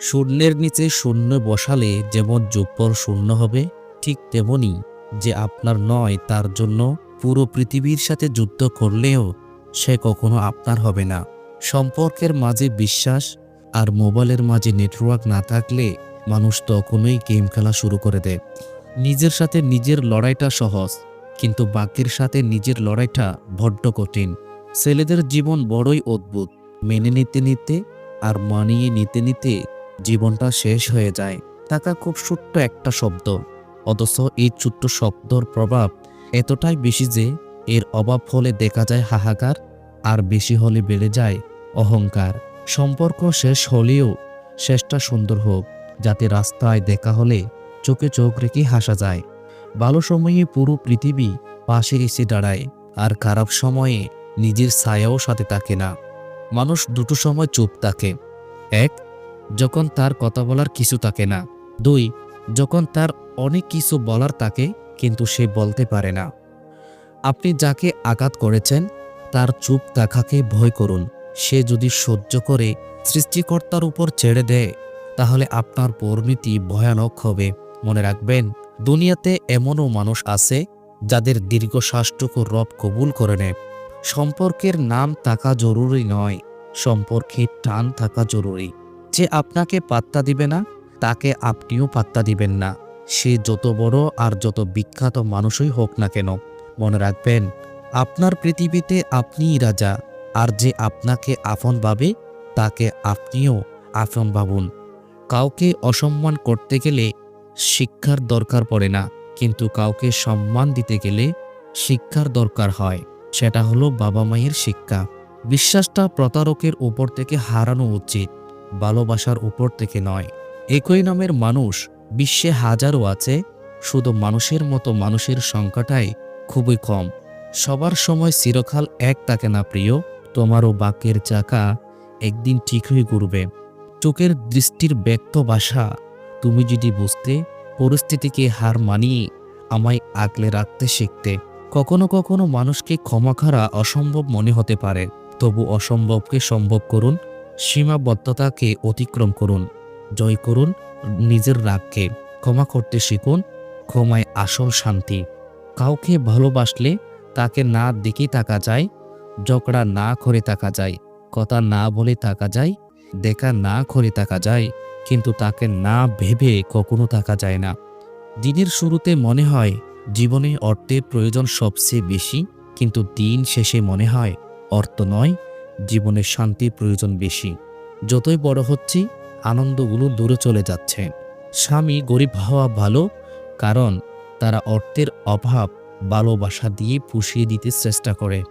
শূন্যের নিচে শূন্য বসালে যেমন যোগফল শূন্য হবে, ঠিক তেমনি যে আপনার নয়, তার জন্য পুরো পৃথিবীর সাথে যুদ্ধ করলেও সে কখনো আপনার হবে না। সম্পর্কের মাঝে বিশ্বাস আর মোবাইলের মাঝে নেটওয়ার্ক না থাকলে মানুষ তখনই গেম খেলা শুরু করে দেয়। নিজের সাথে নিজের লড়াইটা সহজ, কিন্তু বাকির সাথে নিজের লড়াইটা বড্ড কঠিন। ছেলেদের জীবন বড়ই অদ্ভুত, মেনে নিতে নিতে আর মানিয়ে নিতে নিতে জীবনটা শেষ হয়ে যায়। টাকা খুব ছোট্ট একটা শব্দ। অথচ এই ছোট্ট শব্দর প্রভাব এতটাই বেশি যে এর অভাব হলে দেখা যায় হাহাকার, আর বেশি হলে বেড়ে যায় অহংকার। সম্পর্ক শেষ হলেও শেষটা সুন্দর হোক, যাতে রাস্তায় দেখা হলে চোখে চোখ রেখে হাসা যায়। ভালো সময়ে পুরো পৃথিবী পাশে এসে দাঁড়ায়, আর খারাপ সময়ে নিজের ছায়াও সাথে থাকে না। মানুষ দুটো সময় চুপ থাকে। এক যখন তার কথা বলার কিছু থাকে না। দুই, যখন তার অনেক কিছু বলার থাকে, কিন্তু সে বলতে পারে না। আপনি যাকে আঘাত করেছেন, তার চুপ থাকাকে ভয় করুন। সে যদি সহ্য করে, সৃষ্টিকর্তার উপর ছেড়ে দেয়, তাহলে আপনার পরিণতি ভয়ানক হবে। মনে রাখবেন, দুনিয়াতে এমনও মানুষ আছে, যাদের দীর্ঘশ্বাসটুকু রব কবুল করে নেয়। সম্পর্কের নাম থাকা জরুরি নয়, সম্পর্কে টান থাকা জরুরি। যে আপনাকে পাত্তা দিবে না, তাকে আপনিও পাত্তা দিবেন না। সে যত বড় আর যত বিখ্যাত মানুষই হোক না কেন, মনে রাখবেন, আপনার পৃথিবীতে আপনিই রাজা, আর যে আপনাকে আপন ভাবে, তাকে আপনিও আপন ভাবুন। কাউকে অসম্মান করতে গেলে শিক্ষার দরকার পড়ে না, কিন্তু কাউকে সম্মান দিতে গেলে শিক্ষার দরকার হয়। সেটা হলো বাবা মায়ের শিক্ষা। বিশ্বাসটা প্রতারকের উপর থেকে হারানো উচিত। ভালোবাসার উপর থেকে নয়। একই নামের মানুষ বিশ্বে হাজারও আছে, শুধু মানুষের মতো মানুষের সংখ্যাটাই খুবই কম। সবার সময় চিরকাল এক থাকে না, প্রিয়। তোমারও বাক্যের চাকা একদিন ঠিকই ঘুরবে। চোখের দৃষ্টির ব্যক্ত বাসা, তুমি যদি বুঝতে পরিস্থিতিকে হার মানিয়ে আমায় আগলে রাখতে শিখতে, কখনো কখনো মানুষকে ক্ষমা করা অসম্ভব মনে হতে পারে। তবু অসম্ভবকে সম্ভব করুন সীমাবদ্ধতাকে অতিক্রম করুন, জয় করুন, নিজের রাগকে ক্ষমা করতে শিখুন, ক্ষমায় আসল শান্তি। কাউকে ভালোবাসলে তাকে না দেখে থাকা যায়, ঝগড়া না করে থাকা যায়, কথা না বলে থাকা যায়, দেখা না করে থাকা যায়, কিন্তু তাকে না ভেবে কখনো থাকা যায় না। দিনের শুরুতে মনে হয় জীবনে অর্থের প্রয়োজন সবচেয়ে বেশি, কিন্তু দিন শেষে মনে হয় অর্থ নয় জীবনে শান্তির প্রয়োজন বেশি। যতই বড় হচ্ছি, আনন্দগুলো দূরে চলে যাচ্ছে। স্বামী গরিব হওয়া ভালো, কারণ তারা অর্থের অভাব ভালোবাসা দিয়ে পুষিয়ে দিতে চেষ্টা করে।